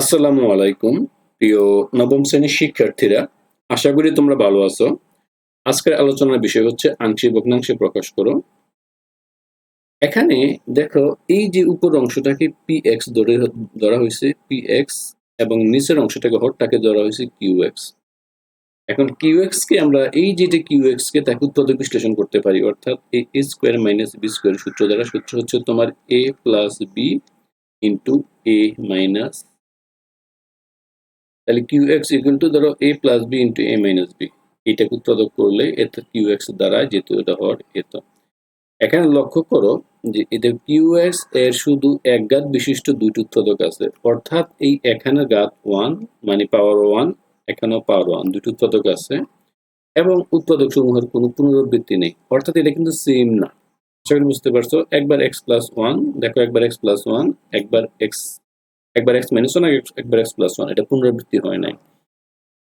আসসালামু আলাইকুম, প্রিয় নবম শ্রেণির শিক্ষার্থীরা। আশা করি তোমরা ভালো আছো। আজকের আলোচনার বিষয় হচ্ছে আংশিক ভগ্নাংশে প্রকাশ করো। এখানে দেখো, এই যে উপর অংশটাকে পি এক্স ধরে ধরা হয়েছে পি এক্স এবং নিচের অংশটাকে হরটাকে ধরা হয়েছে কিউ এক্স এখন কিউ এক্স কে আমরা এই যেটা কিউ এক্স কে তাকে উৎপাদক বিশ্লেষণ করতে পারি, অর্থাৎ A square minus B square সূত্র দ্বারা, সূত্র হচ্ছে তোমার A plus B into A minus তাহলে কিউ এক্স ইকুয়াল টু ধরো A plus B into A minus B এটাকে উৎপাদক করলে এতে কিউ এক্স দ্বারা যেহেতু এটা হর এত এখানে লক্ষ্য করো যে এদের কিউ এক্সের শুধু এক গাত বিশিষ্ট দুইটি উৎপাদক আছে। অর্থাৎ এই এখানে গাত ওয়ান মানে পাওয়ার ওয়ান এখানেও পাওয়ার ওয়ান দুটি উৎপাদক আছে। এবং উৎপাদক সমূহের কোনো পুনরাবৃত্তি নেই। অর্থাৎ এটা কিন্তু সেম না। করি বুঝতে পারছ? একবার এক্স প্লাস ওয়ান দেখো একবার এক্স প্লাস ওয়ান একবার এক্স একবার এক্স মাইনাস ওয়ান একবার এক্স প্লাস ওয়ান এটা পুনরাবৃত্তি হয় নাই।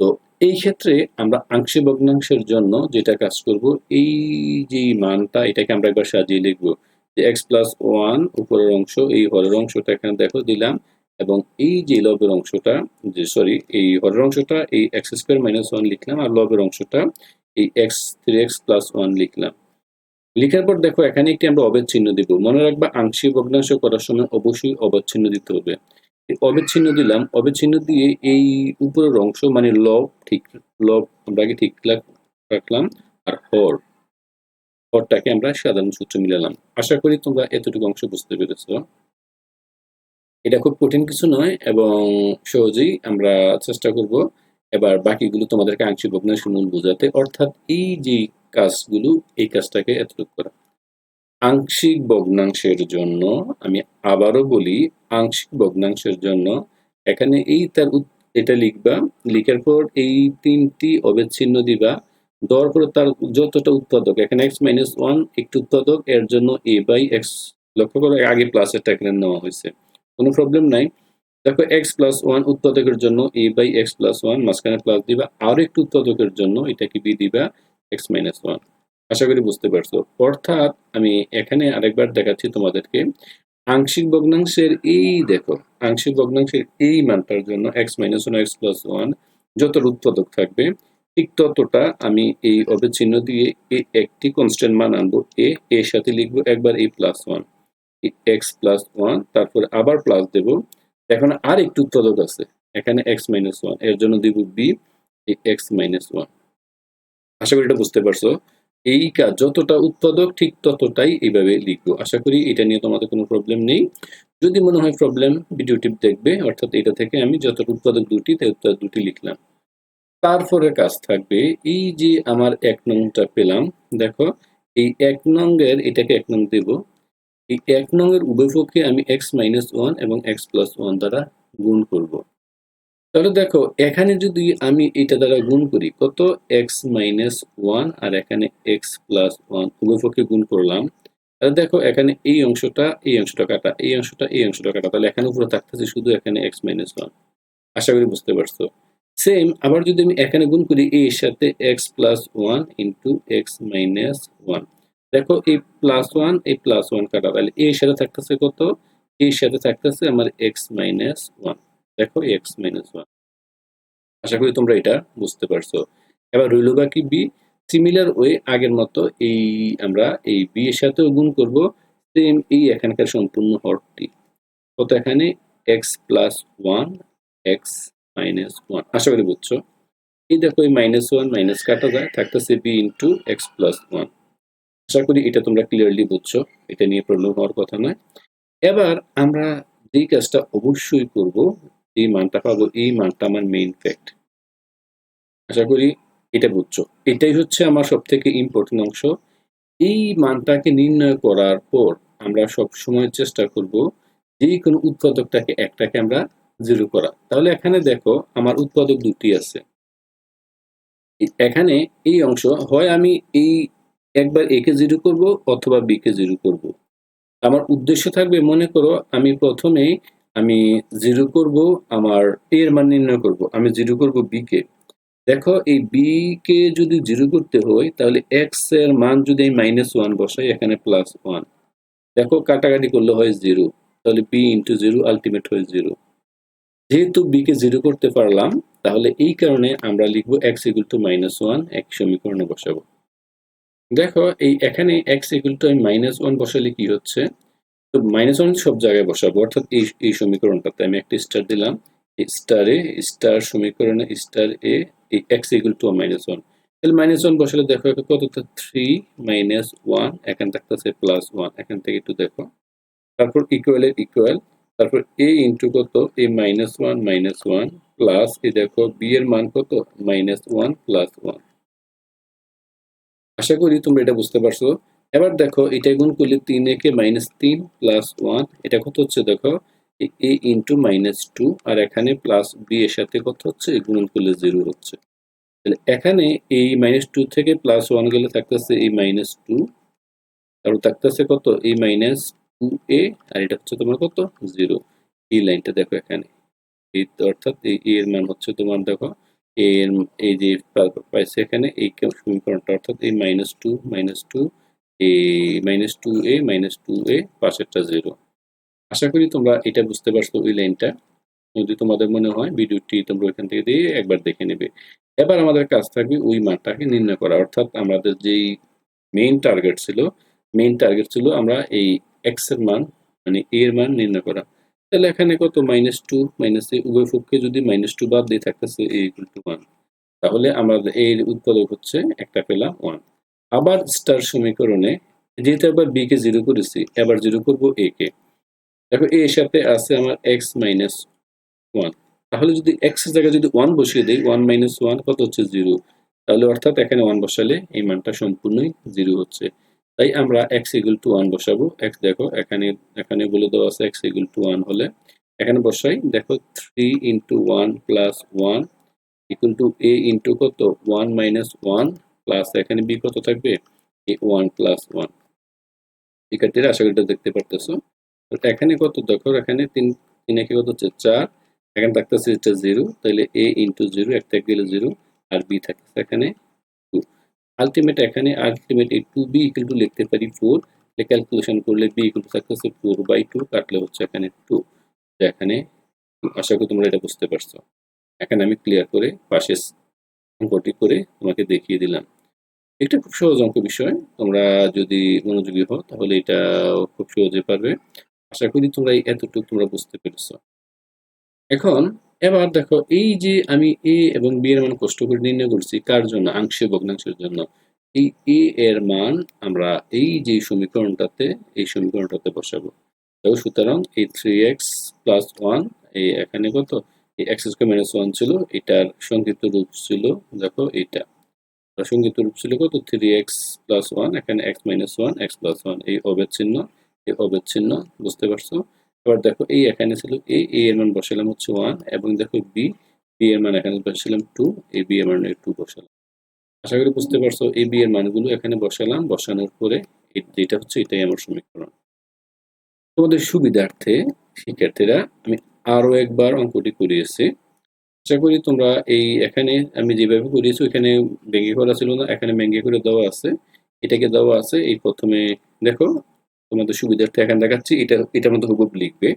তো এই ক্ষেত্রে আমরা আংশিক ভগ্নাংশের জন্য যেটা কাজ করব, এই যে মানটা, এটাকে আমরা একবার সাজিয়ে লিখব যে এক্স প্লাস ওয়ান উপরের অংশ, এই হরের অংশটা এখানে দেখো দিলাম এবং এই যে লবের অংশটা, যে সরি এই হরের অংশটা, এই এক্স স্কোয়ার মাইনাস ওয়ান লিখলাম আর লবের অংশটা, এই X three X plus one লিখলাম। লিখার পর দেখো এখানে একটি আমরা অবেদ দিব। মনে রাখবা আংশিক ভগ্নাংশ করার সময় অবশ্যই অবেদ চিহ্ন দিতে হবে। অবিচ্ছিন্ন দিলাম। অবিচ্ছিন্ন দিয়ে এই উপরের অংশ মানে লব ঠিক, লব আমরা আগে ঠিক রাখলাম আর হর। হরটাকে আমরা সাধারণ সূত্র মিলালাম। আশা করি তোমরা এতটুকু অংশ বুঝতে পেরেছ। এটা খুব কঠিন কিছু নয় এবং সহজেই আমরা চেষ্টা করব এবার বাকিগুলো তোমাদেরকে আংশিক ভগ্নাংশ মূল বোঝাতে। অর্থাৎ এই যে কাজগুলো, এই কাজটাকে এতটুকু করা। আংশিক ভগ্নাংশের জন্য, আমি আবারও বলি আংশিক ভগ্নাংশের জন্য, এখানে এই তার এটা লিখবা, লিখার পর এই তিনটি অবিচ্ছিন্ন দিবা, দেওয়ার পরে তার যতটা উৎপাদক, এখানে এক্স মাইনাস ওয়ান একটু উৎপাদক, এর জন্য এ বাই এক্স লক্ষ্য করো আগে প্লাসেরটা এখানে নেওয়া হয়েছে, কোনো প্রবলেম নাই, দেখো এক্স প্লাস ওয়ান উৎপাদকের জন্য A by X plus one মাঝখানে প্লাস দিবা আর একটু উৎপাদকের জন্য এটাকে বি দিবা এক্স মাইনাস ওয়ান আশা করি বুঝতে পারছ। অর্থাৎ আমি এখানে আরেকবার দেখাচ্ছি তোমাদেরকে আংশিক ভগ্নাংশের এই দেখো, আংশিক ভগ্নাংশের এই মানটার জন্য X minus one X plus one যত উৎপাদক থাকবে, ঠিক ততটা আমি এই অবিচ্ছিন্ন দিয়ে একটি কনস্ট্যান্ট মান আনব। এ এর সাথে লিখব একবার এই plus one X plus one তারপর আবার প্লাস দেব। এখন আর একটু উৎপাদক আছে, এখানে এক্স মাইনাস ওয়ানের জন্য দিব বি এক্স মাইনাস ওয়ান আশা করি এটা বুঝতে পারছ। এই কাজ যতটা উৎপাদক, ঠিক ততটাই এইভাবে লিখব। আশা করি এটা নিয়ে তোমাদের কোনো প্রবলেম নেই। যদি মনে হয় প্রবলেম ভিডিওটি দেখবে, অর্থাৎ এটা থেকে আমি যত উৎপাদক দুটি দুটি লিখলাম। তারপরে কাজ থাকবে, এই যে আমার এক নংটা পেলাম, দেখো, এই এক নংয়ের, এটাকে এক নং দেব, এই এক নংয়ের উভয় পক্ষে আমি এক্স মাইনাস ওয়ান এবং এক্স প্লাস ওয়ান দ্বারা গুণ করব। তাহলে দেখো, এখানে যদি আমি এটা দ্বারা গুণ করি, কত? এক্স মাইনাস ওয়ান আর এখানে এক্স প্লাস ওয়ান উভয়পক্ষে গুণ করলাম। তাহলে দেখো, এখানে এই অংশটা এই অংশটা কাটা, এই অংশটা এই অংশটা কাটা, তাহলে এখানে উপরে থাকতেছে শুধু এখানে এক্স মাইনাস ওয়ান আশা করি বুঝতে পারছ? সেম আবার যদি আমি এখানে গুণ করি, এর সাথে X plus one into X minus one দেখো, এই প্লাস ওয়ান এই প্লাস ওয়ান কাটা, তাহলে এর সাথে থাকতেছে কত? এর সাথে থাকতেছে আমার এক্স মাইনাস ওয়ান দেখো এক্স মাইনাস ওয়ান আশা করি তোমরা এটা বুঝতে পারছ। এবার রইল বাকি বি সিমিলার ওয়ে আগের মতো এই আমরা এই বি এর সাথেও গুণ করব। সেম এই এখানকার সম্পূর্ণ হরটি। কত এখানে? X plus one X minus one আশা করি বুঝছ। এই দেখো এই মাইনাস ওয়ান মাইনাস কাটা যায়, থাকতেছে B into X plus one আশা করি এটা তোমরা ক্লিয়ারলি বুঝছ। এটা নিয়ে প্রবলেম হওয়ার কথা নয়। এবার আমরা যেই কাজটা অবশ্যই করব এই মানটা পাবো এই মানটা আমার মেইন ফ্যাক্ট আশা করি এটা বুঝছ। এটাই হচ্ছে আমার সব থেকে ইম্পর্টেন্ট অংশ। এই মানটাকে নির্ণয় করার পর আমরা সব সময় চেষ্টা করব যে কোনো উৎপাদকটাকে, একটাকে আমরা জিরো করা। তাহলে এখানে দেখো আমার উৎপাদক দুটি আছে। এখানে এই অংশ, হয় আমি এই একবার এ কে জিরো করব অথবা বি কে জিরো করব। আমার উদ্দেশ্য থাকবে, মনে করো আমি প্রথমে আমি জিরো করব, আমার এর মান নির্ণয় করব। আমি জিরো করব বি কে। দেখো, এই বি কে যদি জিরো করতে হয়, তাহলে এক্সের মান যদি আমি মাইনাস ওয়ান বসাই, এখানে প্লাস ওয়ান দেখো, কাটাকাটি করলে হয় জিরো। তাহলে বি ইন্টু জিরো আলটিমেট হয় জিরো। যেহেতু বি কে জিরো করতে পারলাম, তাহলে এই কারণে আমরা লিখব X equal to minus one এক সমীকরণে বসাবো। দেখো, এই এখানে X equal to minus one বসালে কি হচ্ছে? তো মাইনাস ওয়ান সব জায়গায় বসাবো। অর্থাৎ এই এই সমীকরণটাতে আমি একটা স্টার দিলাম। স্টারে স্টার সমীকরণে স্টার এ এই X equal to minus one তাহলে মাইনাস ওয়ান বসালে দেখো এটা কত থ্রি মাইনাস ওয়ান এখান থাকতেছে প্লাস ওয়ান এখান থেকে একটু দেখো। তারপর ইকুয়ালের ইকুয়াল তারপর এ ইন্টু কত? A minus one minus one plus A দেখো বি এর মান কত? মাইনাস ওয়ান প্লাস ওয়ান আশা করি তোমরা এটা বুঝতে পারছ। এবার দেখো, এটা গুণ করলে তিন একে মাইনাস তিন প্লাস ওয়ান এটা কত হচ্ছে দেখো? এ ইন্টু মাইনাস টু আর এখানে প্লাস বি এর সাথে কত হচ্ছে? গুণন করলে জিরো হচ্ছে। তাহলে এখানে এই মাইনাস টু থেকে প্লাস ওয়ান গেলে থাকতেছে এই মাইনাস টু তারপর থাকতেছে কত? এই মাইনাস টু এ আর এটা হচ্ছে তোমার কত? জিরো এই লাইনটা দেখো এখানে। এই অর্থাৎ এই এর মান হচ্ছে তোমার দেখো এর, এই যে পাইছে এখানে, এই সমীকরণটা, অর্থাৎ এই মাইনাস টু মাইনাস টু এই minus two A minus two A পাশেরটা জিরো আশা করি তোমরা এটা বুঝতে পারছ ওই লাইনটা। যদি তোমাদের মনে হয় ভিডিওটি তোমরা ওইখান থেকে দিয়ে একবার দেখে নেবে। এবার আমাদের কাজ থাকবে ওই মানটাকে নির্ণয় করা। অর্থাৎ আমাদের যেই মেইন টার্গেট ছিল মেইন টার্গেট ছিল আমরা এই এক্সের মান মানে a এর মান নির্ণয় করা। তাহলে এখানে কত? মাইনাস টু মাইনাস এ উভয় পক্ষে যদি মাইনাস টু বাদ দিয়ে থাকতেছে এ ইকুয়াল টু ওয়ান তাহলে আমরা এর উৎপাদক হচ্ছে একটা পেলাম ওয়ান আবার স্টার সমীকরণে যেহেতু একবার বি কে জিরো করেছি, এবার জিরো করব এ কে। দেখো এ এর সাথে আছে আমার এক্স মাইনাস ওয়ান তাহলে যদি এক্সের জায়গায় যদি ওয়ান বসিয়ে দিই ওয়ান মাইনাস ওয়ান কত হচ্ছে জিরো তাহলে অর্থাৎ এখানে ওয়ান বসালে এই মানটা সম্পূর্ণই জিরো হচ্ছে। তাই আমরা এক্স ইকুয়াল টু ওয়ান বসাবো। এক্স দেখো, এখানে এখানে বলে দেওয়া আছে এক্স ইকুয়াল টু ওয়ান হলে। এখানে বসাই, দেখো three into one plus one equal to A into কত? ওয়ান মাইনাস ওয়ান প্লাস এখানে বি কত থাকবে? এ ওয়ান প্লাস ওয়ান শিক্ষার্থীরা, আশা করি দেখতে পারতেছো। এখানে কত? দেখো, এখানে তিন তিন একে কত হচ্ছে? চার। এখানে থাকতেছে এটা জিরো তাহলে এ ইন্টু জিরো একটা গেলে জিরো আর বি থাকতেছে এখানে টু আলটিমেট এখানে আলটিমেট এই টু বি ইকুয়াল টু লিখতে পারি ফোর ক্যালকুলেশন করলে বি ইকুয়াল থাকতেছে ফোর বাই টু কাটলে হচ্ছে এখানে টু এখানে আশা করি তোমরা এটা বুঝতে পারছ। এখানে আমি ক্লিয়ার করে পাশে অঙ্কটি করে তোমাকে দেখিয়ে দিলাম। এটা খুব সহজ অঙ্ক বিষয়। তোমরা যদি মনোযোগী হও, তাহলে এটা খুব সহজে পারবে। আশা করি তোমরা এতটুকু তোমরা বুঝতে পেরেছ। এখন, এবার দেখো, এই যে আমি এ এবং বি এর মান কষ্ট করে নির্ণয় করছি, কার জন্য? আংশিক ভগ্নাংশের জন্য। এই এ এর মান আমরা এই যে সমীকরণটাতে, এই সমীকরণটাতে বসাবো। দেখো, সুতরাং এই থ্রি এক্স প্লাস ওয়ান এই এখানে কত? এই এক্স স্কোয়ার মাইনাস ওয়ান ছিল, এটার সংক্ষিপ্ত রূপ ছিল, দেখো, এইটা। সংক্ষিপ্ত রূপ ছিল কত? থ্রি এক্স প্লাস ওয়ান এখানে X minus one X plus one এই অবেদ চিহ্ন, এই অবেদ চিহ্ন, বুঝতে পারছ? এবার দেখো, এই এখানে ছিল এ এ এর মান বসালাম হচ্ছে ওয়ান এবং দেখো বি বি এর মান এখানে বসালাম টু এই বি এর মান টু বসালাম। আশা করি বুঝতে পারছ, এই বি এর মানগুলো এখানে বসালাম, বসানোর পরে এই যেটা হচ্ছে এটাই আমার সমীকরণ। তোমাদের সুবিধার্থে, শিক্ষার্থীরা, আমি আরও একবার অঙ্কটি করিয়েছি। আশা করি তোমরা এই এখানে আমি যেভাবে করিয়েছি এখানে ভেঙে করা ছিল না, এখানে ভেঙে করে দেওয়া আছে। এটাকে দেওয়া আছে, এই প্রথমে দেখো, তোমাদের সুবিধার্থে এখানে দেখাচ্ছি, এটা, এটার মধ্যে হুবহু লিখবে।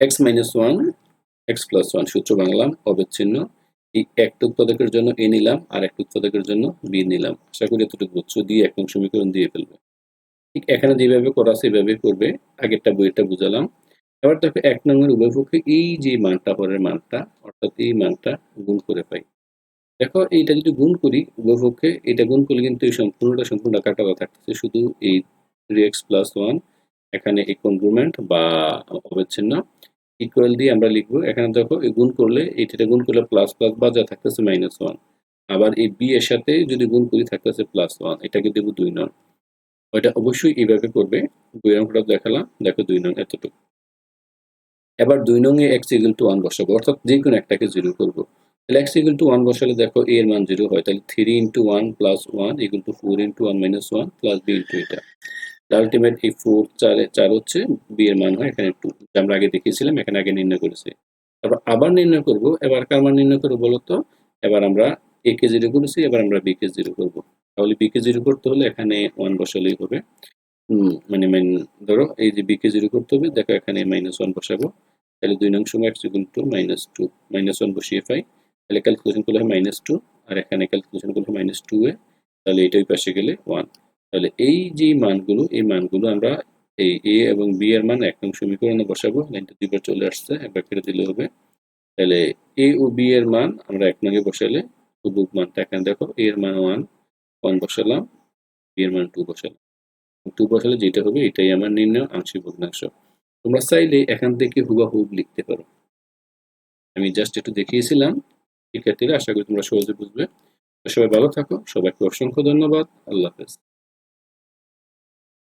X minus one X plus one সূত্র বাংলাম অবিচ্ছিন্ন এই একটা উৎপাদকের জন্য এ নিলাম, আর একটা উৎপাদকের জন্য বি নিলাম। আশা করি এতটুকু বুঝছ, দিয়ে এক সমীকরণ দিয়ে ফেলবে। ঠিক এখানে যেভাবে করা আছে সেভাবে করবে। আগেরটা বইটা বুঝালাম। এবার দেখো এক নম্বরের উভয় পক্ষে এই যে মানটা পরের মানটা, অর্থাৎ এই মানটা গুণ করে পাই। দেখো, এইটা যদি গুণ করি উভয় পক্ষে, এটা গুণ করলে কিন্তু এই সম্পূর্ণটা সম্পূর্ণ কাটাবা থাকতেছে। শুধু এই থ্রি এক্স প্লাস ওয়ান এখানে এই কনগ্রুমেন্ট বা অবিচ্ছিন্ন। ইকুয়াল দিয়ে আমরা লিখব, এখানে দেখো, এই গুণ করলে এইটা গুণ করলে প্লাস প্লাস বা যা থাকতেছে মাইনাস ওয়ান আবার এই বি এর সাথে যদি গুণ করি থাকতেছে প্লাস ওয়ান এটাকে দেবো দুই নন ওইটা অবশ্যই এইভাবে করবে। দুই অঙ্কটা দেখালাম, দেখো দুই নং এতটুকু। এবার দুই নং এ এক্স ইকুয়াল টু ওয়ান বসাবো, অর্থাৎ যে কোনো একটাকে জিরো করব। তাহলে এক্স ইকুয়াল টু ওয়ান বসালে দেখো এ এর মান জিরো হয়, তাহলে three into one plus one equal to four into one minus one plus B into এটা। আলটিমেট এই ফোর চারে, চার হচ্ছে বি এর মান হয়, এখানে টু আমরা আগে দেখিয়েছিলাম, এখানে আগে নির্ণয় করেছি। তারপর আবার নির্ণয় করব, এবার কার মান নির্ণয় করব বলতো এবার আমরা এ কে জিরো করেছি, এবার আমরা বি কে জিরো করব। তাহলে বি কে জিরো করতে হলে এখানে ওয়ান বসালেই হবে। মানে মাইন ধরো, এই যে বিকে জিরো করতে হবে, দেখো এখানে মাইনাস ওয়ান বসাবো। তাহলে দুই নং সময় X equal to minus two minus one বসিয়ে পাই। তাহলে ক্যালকুলেশন করলে হয় মাইনাস টু আর এখানে ক্যালকুলেশন করলে মাইনাস টু এ। তাহলে এটা ওই পাশে গেলে ওয়ান তাহলে এই যে মানগুলো, এই মানগুলো আমরা এই এ এবং বি এর মান এক নং সমীকরণে বসাবো লাইনটা দুইবার চলে আসছে, একবার কেটে দিলে হবে। তাহলে এ ও বি এর মান আমরা এক নঙ্গে বসালে হুবুক মানটা এখানে দেখো এ এর মান ওয়ান ওয়ান বসালাম বি এর মান টু বসালাম। টু বসালে যেটা হবে এটাই আমার নির্ণয় আংশিক ভগ্নাংশ। তোমরা চাইলে এখান থেকে হুবাহুব লিখতে পারো। আমি জাস্ট একটু দেখিয়েছিলাম শিক্ষার্থীরা, আশা করি তোমরা সহজে বুঝবে। সবাই ভালো থাকো, সবাইকে অসংখ্য ধন্যবাদ, আল্লাহ হাফেজ।